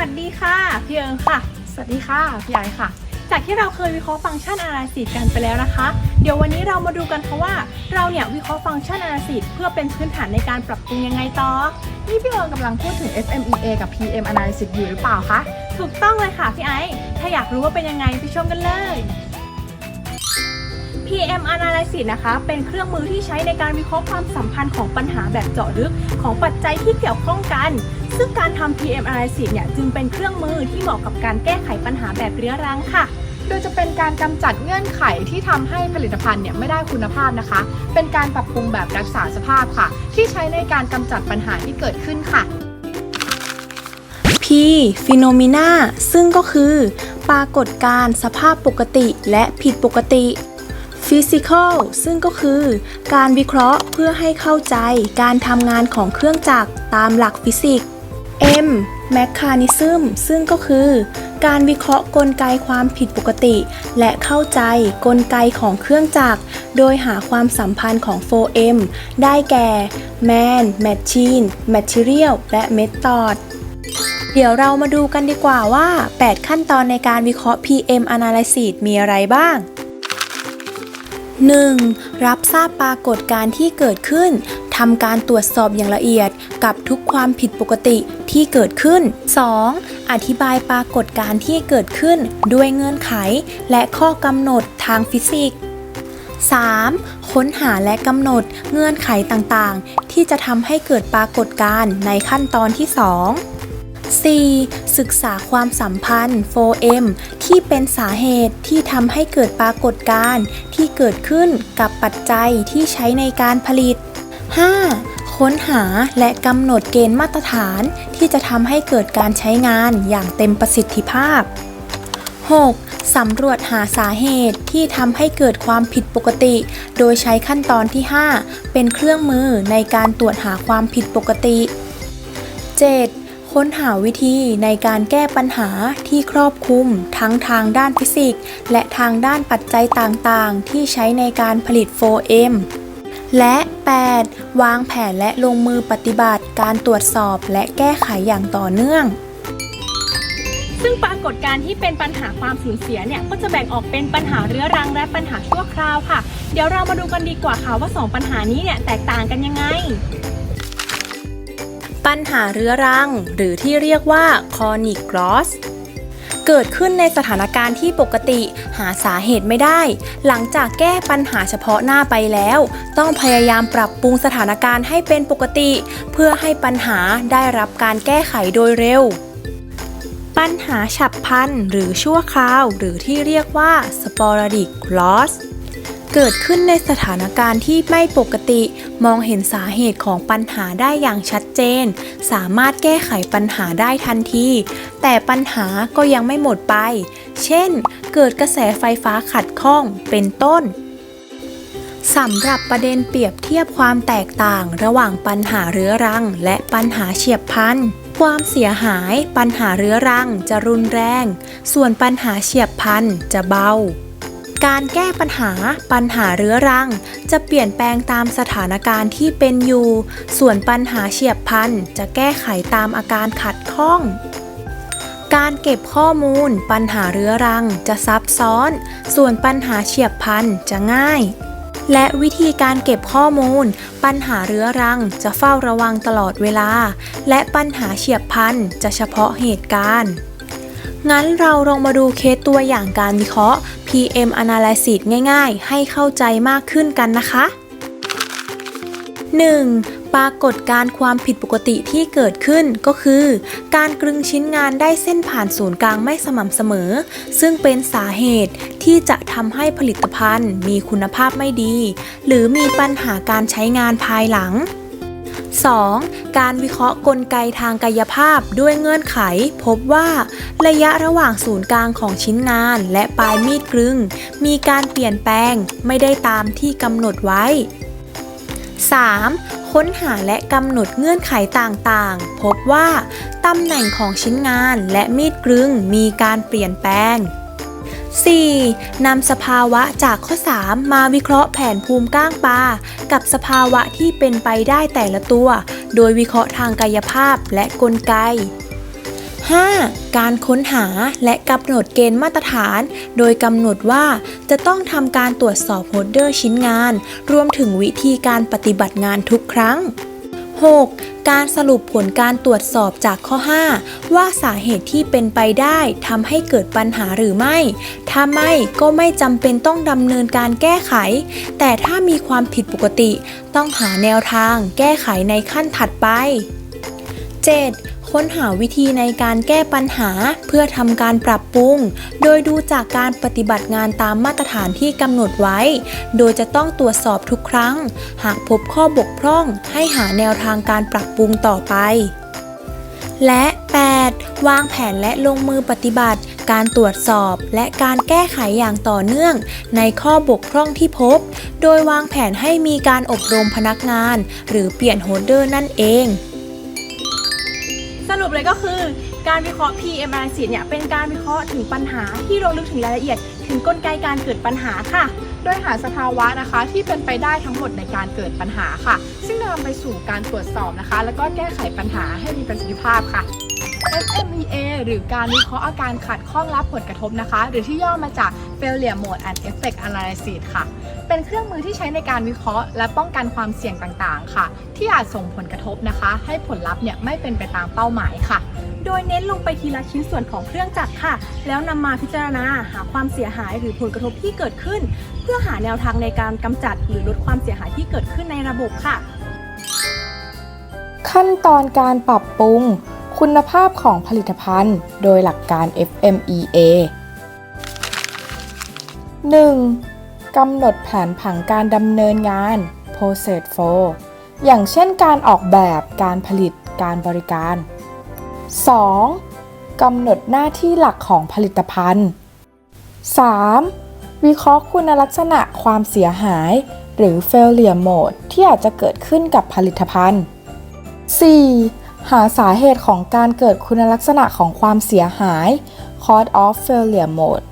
วัสดีค่ะ พี่เอิงค่ะ สวัสดีค่ะพี่ไอค่ะ จากที่เราเคยวิเคราะห์ฟังก์ชันอนาลิซิสกันไปแล้วนะคะ เดี๋ยววันนี้เรามาดูกันค่ะว่าเราเนี่ยวิเคราะห์ฟังก์ชันอนาลิซิสเพื่อเป็นพื้นฐานในการปรับปรุงยังไงต่อ นี่พี่เอิงกำลังพูดถึง FMEA กับ PM Analysis อยู่หรือเปล่าคะ ถูกต้องเลยค่ะพี่ไอซ์ถ้าอยากรู้ว่าเป็นยังไงไปชมกันเลย PM Analysis นะคะ เป็นเครื่องมือที่ใช้ในการวิเคราะห์ความสัมพันธ์ของปัญหาแบบเจาะลึกของปัจจัยที่เกี่ยวข้องกัน ซึ่งการทำ PM Analysis เนี่ยจึงเป็นเครื่องมือที่เหมาะกับการแก้ไขปัญหาแบบเรื้อรังค่ะ โดยจะเป็นการกำจัดเงื่อนไขที่ทำให้ผลิตภัณฑ์เนี่ยไม่ได้คุณภาพนะคะ เป็นการปรับปรุงแบบรักษาสภาพค่ะ ที่ใช้ในการกำจัดปัญหาที่เกิดขึ้นค่ะ P phenomena ซึ่งก็คือ ปรากฏการณ์สภาพปกติและผิดปกติ Physical ซึ่งก็คือ การวิเคราะห์เพื่อให้เข้าใจการทำงานของเครื่องจักรตามหลักฟิสิกส์ M mechanism ซึ่งก็คือ การวิเคราะห์กลไกความผิดปกติ และเข้าใจกลไกของเครื่องจักร โดยหาความสัมพันธ์ของ 4M ได้แก่ man machine material และ method เดี๋ยวเรามาดูกันดีกว่าว่า 8 ขั้นตอนในการวิเคราะห์ PM analysis มีอะไรบ้าง 1. รับทราบปรากฏการณ์ที่เกิดขึ้น ทำการตรวจสอบอย่างละเอียดกับทุกความผิดปกติที่เกิดขึ้น 2. อธิบายปรากฏการณ์ที่เกิดขึ้นด้วยเงื่อนไข และข้อกำหนดทางฟิสิกส์ 3. ค้นหาและกำหนดเงื่อนไขต่างๆ ที่จะทำให้เกิดปรากฏการณ์ในขั้นตอนที่ 2 4. ศึกษาความสัมพันธ์ 4M ที่เป็นสาเหตุที่ทำให้เกิดปรากฏการณ์ที่เกิดขึ้นกับปัจจัยที่ใช้ในการผลิต 5. ค้นหาและกำหนดเกณฑ์มาตรฐานที่จะทำให้เกิดการใช้งานอย่างเต็มประสิทธิภาพ 6. สำรวจหาสาเหตุที่ทำให้เกิดความผิดปกติ โดยใช้ขั้นตอนที่ 5 เป็นเครื่องมือในการตรวจหาความผิดปกติ 7. ค้นหาวิธีในการแก้ปัญหาที่ครอบคลุมทั้งทางด้านฟิสิกส์และทางด้านปัจจัยต่างๆ ที่ใช้ในการผลิต 4M และ 8. วางแผนและลงมือปฏิบัติการตรวจสอบและแก้ไขอย่างต่อเนื่อง ซึ่งปรากฏการณ์ที่เป็นปัญหาความสูญเสียเนี่ยก็จะแบ่งออกเป็นปัญหาเรื้อรังและปัญหาชั่วคราวค่ะ เดี๋ยวเรามาดูกันดีกว่าค่ะว่า 2 ปัญหานี้เนี่ยแตกต่างกันยังไง ปัญหาเรื้อรัง หรือที่เรียกว่า chronic loss เกิดขึ้นในสถานการณ์ที่ปกติหาสาเหตุไม่ได้ หลังจากแก้ปัญหาเฉพาะหน้าไปแล้ว ต้องพยายามปรับปรุงสถานการณ์ให้เป็นปกติ เพื่อให้ปัญหาได้รับการแก้ไขโดยเร็ว ปัญหาฉับพลันหรือชั่วคราว หรือที่เรียกว่า sporadic loss เกิดขึ้นในสถานการณ์ที่ไม่ปกติ มองเห็นสาเหตุของปัญหาได้อย่างชัดเจน สามารถแก้ไขปัญหาได้ทันที แต่ปัญหาก็ยังไม่หมดไป เช่น เกิดกระแสไฟฟ้าขัดข้องเป็นต้นสำหรับประเด็นเปรียบเทียบความแตกต่างระหว่างปัญหาเรื้อรัง และปัญหาเฉียบพลันความเสียหาย ปัญหาเรื้อรังจะรุนแรง ส่วนปัญหาเฉียบพลันจะเบา การแก้ปัญหา ปัญหาเรื้อรัง จะเปลี่ยนแปลงตามสถานการณ์ที่เป็นอยู่ ส่วนปัญหาเฉียบพลันจะแก้ไขตามอาการขัดข้อง การเก็บข้อมูล ปัญหาเรื้อรังจะซับซ้อน ส่วนปัญหาเฉียบพลันจะง่าย และวิธีการเก็บข้อมูล ปัญหาเรื้อรังจะเฝ้าระวังตลอดเวลา และปัญหาเฉียบพลันจะเฉพาะเหตุการณ์ งั้นเราลองมาดูเคสตัวอย่างการวิเคราะห์ PM Analysis ง่ายๆ ให้เข้าใจมากขึ้นกันนะคะ 1. ปรากฏการความผิดปกติที่เกิดขึ้นก็คือ การกลึงชิ้นงานได้เส้นผ่านศูนย์กลางไม่สม่ำเสมอ ซึ่งเป็นสาเหตุที่จะทำให้ผลิตภัณฑ์ มีคุณภาพไม่ดี หรือมีปัญหาการใช้งานภายหลัง 2. การวิเคราะห์กลไกทางกายภาพด้วยเงื่อนไข พบว่า ระยะระหว่างศูนย์กลางของชิ้นงาน และปลายมีดกลึง มีการเปลี่ยนแปลงไม่ได้ตามที่กำหนดไว้ 3. ค้นหาและกำหนดเงื่อนไขต่างๆ พบว่า ตำแหน่งของชิ้นงานและมีดกลึงมีการเปลี่ยนแปลง 4. นำสภาวะจากข้อ 3 มาวิเคราะห์แผนภูมิก้างปลากับสภาวะที่เป็นไปได้แต่ละตัว โดยวิเคราะห์ทางกายภาพและกลไก 5. การค้นหาและกำหนดเกณฑ์มาตรฐาน โดยกำหนดว่าจะต้องทำการตรวจสอบโฮลเดอร์ชิ้นงาน รวมถึงวิธีการปฏิบัติงานทุกครั้ง 6. การสรุปผลการตรวจสอบจากข้อ 5 ว่าสาเหตุที่เป็นไปได้ทำให้เกิดปัญหาหรือไม่ ถ้าไม่ก็ไม่จำเป็นต้องดำเนินการแก้ไข แต่ถ้ามีความผิดปกติ ต้องหาแนวทางแก้ไขในขั้นถัดไป 7. ค้นหาวิธีในการแก้ปัญหา เพื่อทำการปรับปรุง โดยดูจากการปฏิบัติงานตามมาตรฐานที่กำหนดไว้ โดยจะต้องตรวจสอบทุกครั้ง หากพบข้อบกพร่อง ให้หาแนวทางการปรับปรุงต่อไป และ 8. วางแผนและลงมือปฏิบัติ การตรวจสอบและการแก้ไขอย่างต่อเนื่อง ในข้อบกพร่องที่พบ โดยวางแผนให้มีการอบรมพนักงาน หรือเปลี่ยนโฮเดอร์นั่นเอง สรุปเลยก็คือการวิเคราะห์ PM analysis เนี่ยเป็นการวิเคราะห์ถึงปัญหาที่ลงลึกถึงรายละเอียด ถึงกลไกการเกิดปัญหาค่ะ โดยหาสภาวะนะคะที่เป็นไปได้ทั้งหมดในการเกิดปัญหาค่ะ ซึ่งนำไปสู่การตรวจสอบนะคะ แล้วก็แก้ไขปัญหาให้มีประสิทธิภาพค่ะ FMEA หรือการวิเคราะห์อาการขัดข้องรับผลกระทบนะคะ หรือที่ย่อมาจาก Failure Mode and Effect Analysis ค่ะ เป็นเครื่องมือที่ใช้ในการวิเคราะห์ และป้องกันความเสี่ยงต่างๆ ค่ะ ที่อาจส่งผลกระทบนะคะ ให้ผลลัพธ์เนี่ยไม่เป็นไปตามเป้าหมายค่ะ โดยเน้นลงไปทีละชิ้นส่วนของเครื่องจักรค่ะ แล้วนำมาพิจารณาหาความเสียหายหรือผลกระทบที่เกิดขึ้น เพื่อหาแนวทางในการกำจัดหรือลดความเสียหายที่เกิดขึ้นในระบบค่ะ ขั้นตอนการปรับปรุง คุณภาพของผลิตภัณฑ์ โดยหลักการ FMEA 1. กำหนดแผนผังการดำเนินงาน Process Flow อย่างเช่นการออกแบบการผลิตการบริการ 2. กำหนดหน้าที่หลักของผลิตภัณฑ์ 3. วิเคราะห์คุณลักษณะความเสียหาย หรือ failure mode ที่อาจจะเกิดขึ้นกับผลิตภัณฑ์ 4. หาสาเหตุของการเกิดคุณลักษณะของความเสียหาย cause of failure mode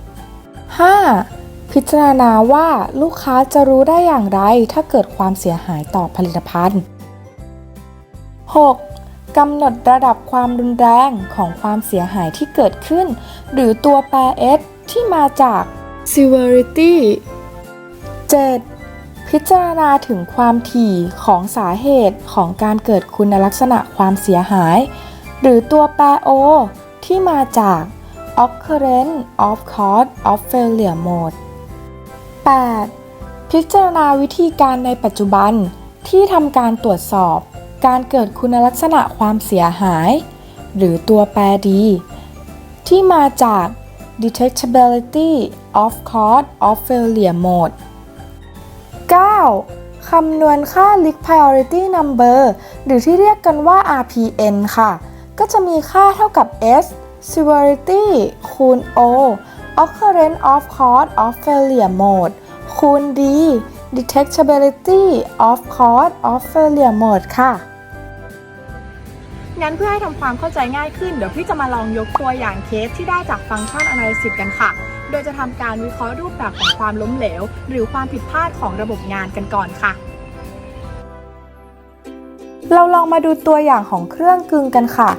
5. พิจารณาว่าลูกค้าจะรู้ได้อย่างไร ถ้าเกิดความเสียหายต่อผลิตภัณฑ์ 6. กำหนดระดับความรุนแรงของความเสียหายที่เกิดขึ้น หรือตัวแปร S ที่มาจาก severity 7. พิจารณาถึงความถี่ของสาเหตุของการเกิดคุณลักษณะความเสียหาย หรือตัวแปร O ที่มาจาก occurrence of cause of failure mode 8. พิจารณาวิธีการในปัจจุบันที่ทำการตรวจสอบ การเกิดคุณลักษณะความเสียหาย หรือตัวแปรดี ที่มาจาก detectability of cause of failure mode 9. คำนวณค่า Leak Priority Number หรือที่เรียกกันว่า RPN ค่ะ ก็จะมีค่าเท่ากับ S severity คูณ O occurrence of cause of failure mode คูณ D detectability of cause of failure mode ค่ะ งั้นเพื่อให้ทำความเข้าใจง่ายขึ้น เดี๋ยวพี่จะมาลองยกตัวอย่างเคสที่ได้จากฟังก์ชัน Analysis กันค่ะ โดยจะทำการวิเคราะห์รูปแบบของความล้มเหลว หรือความผิดพลาดของระบบงานกันก่อนค่ะเราลองมาดูตัวอย่างของเครื่องกึ่งกันค่ะ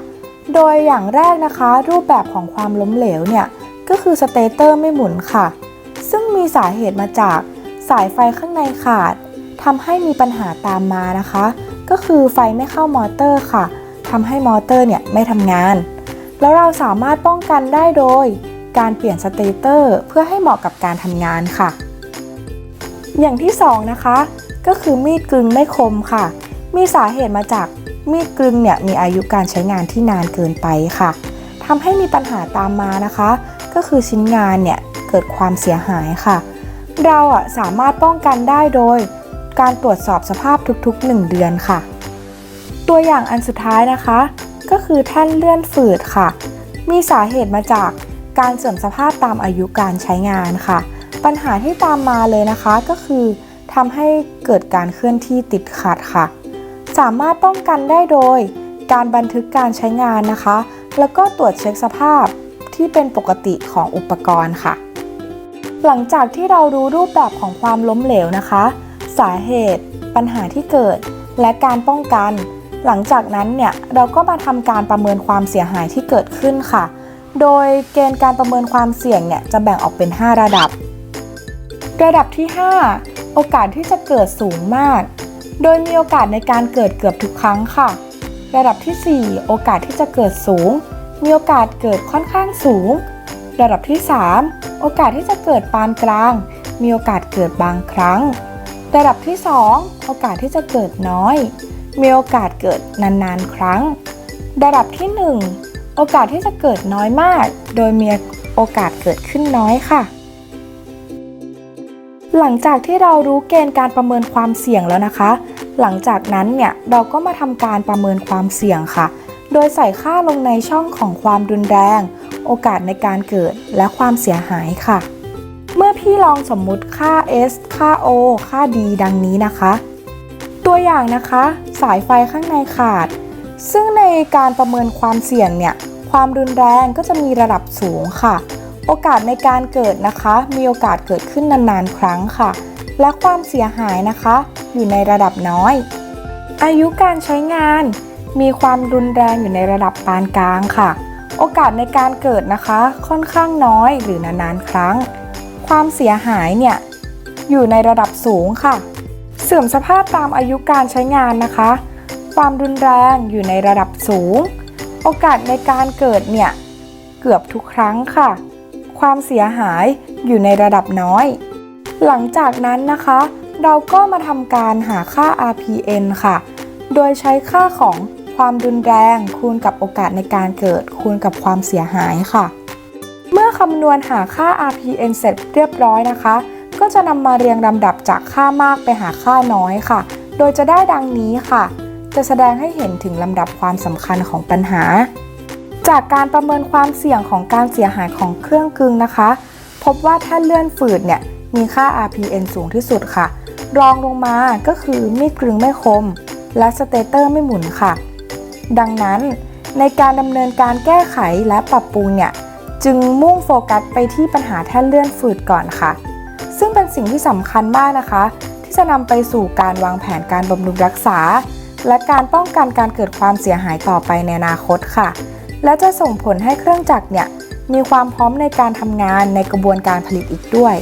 โดยอย่างแรกนะคะ รูปแบบของความล้มเหลวเนี่ย ก็คือสเตเตอร์ไม่หมุนค่ะ ซึ่งมีสาเหตุมาจากสายไฟข้างในขาดทำให้มีปัญหาตามมานะคะ ก็คือไฟไม่เข้ามอเตอร์ค่ะทำให้มอเตอร์เนี่ยไม่ทำงาน แล้วเราสามารถป้องกันได้โดย การเปลี่ยนสเตเตอร์เพื่อให้เหมาะกับการทำงานค่ะ อย่างที่สองนะคะ ก็คือมีดกลึงไม่คมค่ะ มีสาเหตุมาจากมีดกลึงเนี่ยมีอายุการใช้งานที่นานเกินไปค่ะทำให้มีปัญหาตามมานะคะ ก็คือชิ้นงานเนี่ยเกิดความเสียหายค่ะ เราอะสามารถป้องกันได้โดย การตรวจสอบสภาพทุกๆ 1 เดือนค่ะ ตัวอย่างอันสุดท้ายนะคะ ก็คือแท่นเลื่อนฝืดค่ะ มีสาเหตุมาจากการเสื่อมสภาพตามอายุการใช้งานค่ะ ปัญหาที่ตามมาเลยนะคะก็คือทำให้เกิดการเคลื่อนที่ติดขัดค่ะ สามารถป้องกันได้โดย การบันทึกการใช้งานนะคะ แล้วก็ตรวจเช็คสภาพ ที่เป็นปกติของอุปกรณ์ค่ะ หลังจากที่เรารู้รูปแบบของความล้มเหลวนะคะ สาเหตุ ปัญหาที่เกิด และการป้องกัน หลังจากนั้นเนี่ยเราก็มาทำการประเมินความเสียหายที่เกิดขึ้นค่ะ โดยเกณฑ์การประเมินความเสี่ยงเนี่ยจะแบ่งออกเป็น 5 ระดับ ระดับที่ 5 โอกาสที่จะเกิดสูงมาก โดยมีโอกาสในการเกิดเกือบทุกครั้งค่ะ ระดับที่ 4 โอกาสที่จะเกิดสูง มีโอกาสเกิดค่อนข้างสูง ระดับที่ 3 โอกาสที่จะเกิดปานกลาง มีโอกาสเกิดบางครั้ง ระดับที่ 2 โอกาสที่จะเกิดน้อย มีโอกาสเกิดนานๆ ครั้ง ระดับที่ 1 โอกาสที่จะเกิดน้อยมาก โดยมีโอกาสเกิดขึ้นน้อยค่ะ หลังจากที่เรารู้เกณฑ์การประเมินความเสี่ยงแล้วนะคะ หลังจากนั้นเนี่ยเราก็มาทำการประเมินความเสี่ยงค่ะ โดยใส่ค่าลงในช่องของความรุนแรง โอกาสในการเกิดและความเสียหายค่ะ เมื่อพี่ลองสมมุติค่า S ค่า O ค่า D ดังนี้นะคะ ตัวอย่างนะคะ สายไฟข้างในขาด ซึ่งในการประเมินความเสี่ยงเนี่ย ความรุนแรงก็จะมีระดับสูงค่ะ โอกาสในการเกิดนะคะ มีโอกาสเกิดขึ้นนานๆครั้งค่ะ และความเสียหายนะคะ อยู่ในระดับน้อย อายุการใช้งาน มีความรุนแรงอยู่ในระดับปานกลางค่ะ โอกาสในการเกิดนะคะ ค่อนข้างน้อยหรือนานๆครั้ง ความเสียหายเนี่ยอยู่ในระดับสูงค่ะ เสื่อมสภาพตามอายุการใช้งานนะคะ ความรุนแรงอยู่ในระดับสูง โอกาสในการเกิดเนี่ยเกือบทุกครั้งค่ะ ความเสียหายอยู่ในระดับน้อย หลังจากนั้นนะคะ เราก็มาทำการหาค่า RPN ค่ะ โดยใช้ค่าของ ความรุนแรง คูณกับโอกาสในการเกิด คูณกับความเสียหายค่ะ เมื่อคำนวณหาค่า RPN เสร็จเรียบร้อยนะคะ ก็จะนำมาเรียงลำดับจากค่ามากไปหาค่าน้อยค่ะ โดยจะได้ดังนี้ค่ะ จะแสดงให้เห็นถึงลำดับความสำคัญของปัญหา จากการประเมินความเสี่ยงของการเสียหายของเครื่องกลึงนะคะ พบว่าถ้าเลื่อนฝืดเนี่ยมีค่า RPN สูงที่สุดค่ะ รองลงมาก็คือมีดกลึงไม่คม และสเตเตอร์ไม่หมุนค่ะ ดังนั้น ในการดำเนินการแก้ไขและปรับปรุงเนี่ยจึงมุ่งโฟกัสไปที่ปัญหาแท่นเลื่อนฝืดก่อนค่ะ ซึ่งเป็นสิ่งที่สำคัญมากนะคะ ที่จะนำไปสู่การวางแผนการบำรุงรักษา และการป้องกันการเกิดความเสียหายต่อไปในอนาคตค่ะ และจะส่งผลให้เครื่องจักรเนี่ยมีความพร้อมในการทำงานในกระบวนการผลิตอีกด้วย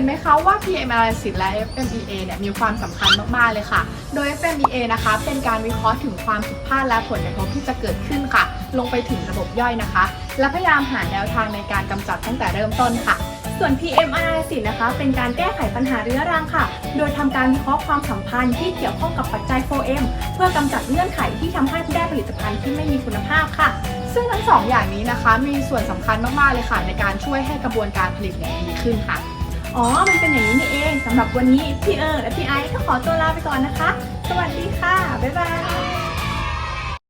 ห็นไหมคะว่า PM analysis และ FMEA เนี่ยมีความสำคัญมากๆเลยค่ะ โดย FMEA นะคะเป็นการวิเคราะห์ถึงความผิดพลาดและผลกระทบที่จะเกิดขึ้นค่ะ ลงไปถึงระบบย่อยนะคะ และพยายามหาแนวทางในการกำจัดตั้งแต่เริ่มต้นค่ะส่วน PM analysis นะคะ เป็นการแก้ไขปัญหาเรื้อรังค่ะ โดยทำการวิเคราะห์ความสัมพันธ์ที่เกี่ยวข้องกับปัจจัย 4M เพื่อกำจัดเงื่อนไขที่ทำให้ได้ผลิตภัณฑ์ที่ไม่มีคุณภาพค่ะ ซึ่งทั้งสองอย่างนี้นะคะ มีส่วนสำคัญมาก ๆ เลยค่ะ ในการช่วยให้กระบวนการผลิตเนี่ยดีขึ้นค่ะ อ๋อ มันเป็นอย่างนี้นี่เองสำหรับวันนี้พี่เอิร์และพี่ไอซ์ก็ขอตัวลาไปก่อนนะคะ สวัสดีค่ะ บ๊ายบาย